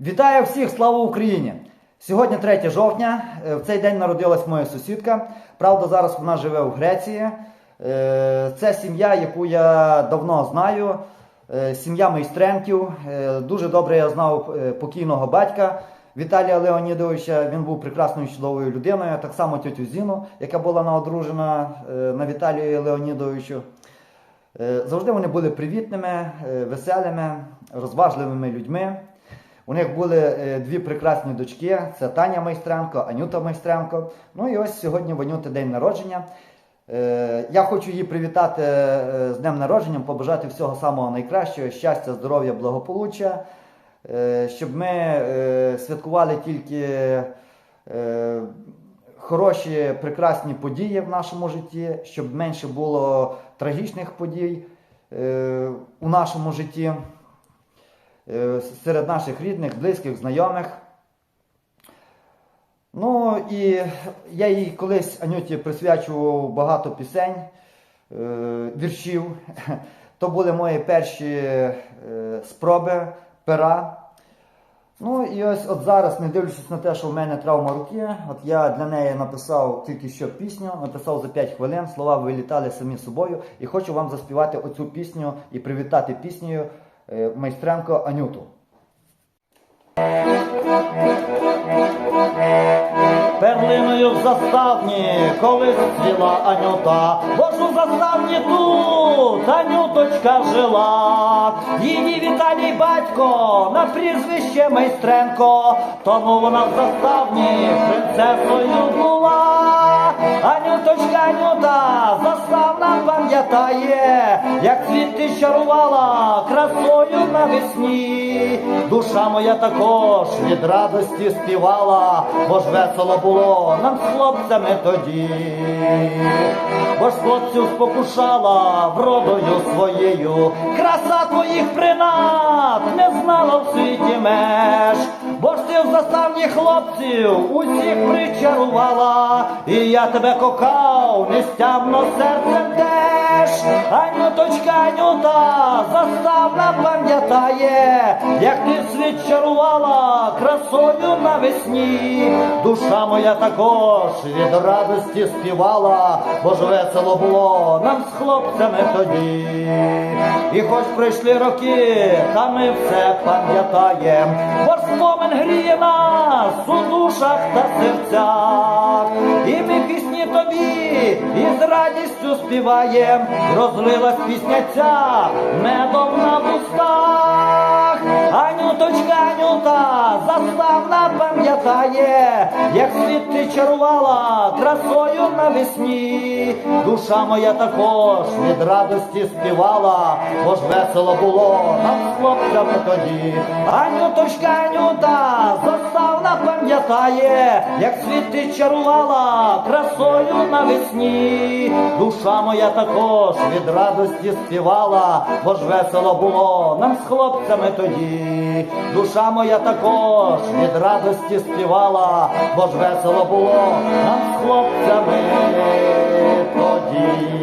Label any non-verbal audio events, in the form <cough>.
Вітаю всіх, слава Україні! Сьогодні 3 жовтня. Е, В цей день народилась моя сусідка. Правда, зараз вона живе в Греції. Е, Це сім'я, яку я давно знаю. Е, Сім'я майстренків. Дуже добре я знав покійного батька Віталія Леонідовича. Він був прекрасною чудовою людиною. Так само тетю Зіну, яка була наодружена на Віталію Леонідовичу. Завжди вони були привітними, веселими, розважливими людьми. У них були е, дві прекрасні дочки: це Таня Майстренко, Анюта Майстренко. Ну і ось сьогодні в Анюти день народження. Е, Я хочу її привітати е, з днем народження, побажати всього самого найкращого, щастя, здоров'я, благополуччя, щоб ми святкували тільки хороші, прекрасні події в нашому житті, щоб менше було трагічних подій у нашому житті серед наших рідних, близьких, знайомих. Ну і я їй колись Анюті присвячував багато пісень, е, віршів. <laughs> То були мої перші е, спроби пера. Ну і ось от зараз, не дивлячись на те, що в мене травма руки, от я для неї написав тільки що пісню, написав за 5 хвилин, слова вилітали самі собою. І хочу вам заспівати оцю пісню і привітати піснею е, майстренко Анюту. Перлиною в заставні, коли цвіла Анюта, бо ж у заставні тут Анюточка жила, її Віталій батько на прізвище Майстренко, тому вона в заставні принцесою була. Анюточка, Анюта, пам'ятає, як цвіти чарувала красою навесні. Душа моя також від радості співала, бо ж весело було нам з хлопцями тоді. Бо ж хлопців спокушала вродою своєю, краса твоїх принад не знала в світі меж. Бо ж ти в заставні хлопців усіх причарувала, і я тебе кохав, нестямно серцем теж. Анюточка, Анюта, заставна пам'ятає, як ти світ чарувала красою навесні. Душа моя також від радості співала, бо ж весело було нам з хлопцями тоді. І хоч пройшли роки, та ми все пам'ятаєм, бо ж спомин гріє нас у душах та серцях. І ми пісні тобі із радістю співаєм, розлилась пісня ця медом на вустах. Анюточка, Анюта, заставна пам'ятає, як світ ти чарувала красою навесні. Душа моя також від радості співала, бо ж весело було нам з тоді. Анюточка, Анюта, заставна пам'ятає, як світ чарувала красою навесні. Душа моя також від радості співала, бо ж весело було нам з хлопцями тоді. Душа моя також від радості співала, бо ж весело було нам з хлопцями тоді.